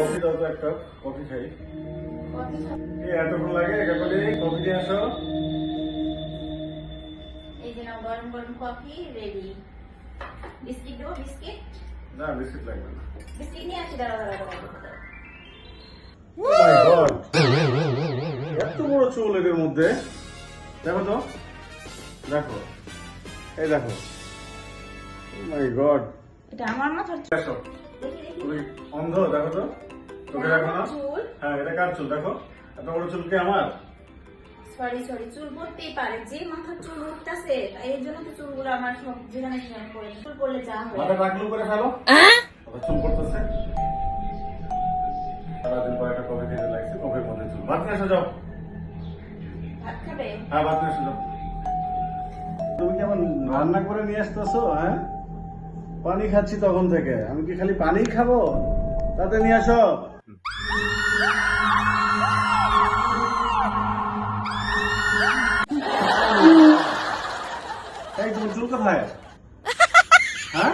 Coffee দাও তো একটা কফি খাই। এতক্ষণ লাগে একেবারে কফি দিয়ে আসো। এই যে নাও গরম গরম কফি রেডি বিস্কিট দেবো বিস্কিট? না বিস্কিট লাগবে না। বিস্কিট নিয়ে আসি দাঁড়া দাঁড়া দাঁড়া Oh! এত বড় চুল এদের মধ্যে। দেখো তো। দেখো। এই দেখো। মাই গড এটা আমার মাথার চুল। দেখো দেখি দেখি। তুমি অন্ধ দেখো তো। তোকে দেখো না? হ্যাঁ এটা কার চুল? দেখো। এত বড় চুল কি আমার? সরি সরি চুল পড়তেই পারে। যে মাথার চুল উঠতেছে এর জন্য তো চুলগুলো আমার সব যেখানে সেখানে পড়ে চুল পড়লে যা হয়। মাথা টাকলু করে ফেলো। আবার চুল পড়তেছে সারাদিন পর একটা খেতে লাগছে কফির মধ্যে চুল। ভাত নিয়ে এসো যাও। ভাত খাবে? হ্যাঁ ভাত নিয়ে এসো যাও। তুমি কেমন রান্না করে নিয়ে আসতেছো হ্যাঁ? পানি খাচ্ছি তখন থেকে। আমি কি খালি পানি খাব? তাতে নিয়ে আসো। এই তুমি চুল কোথায় হ্যাঁ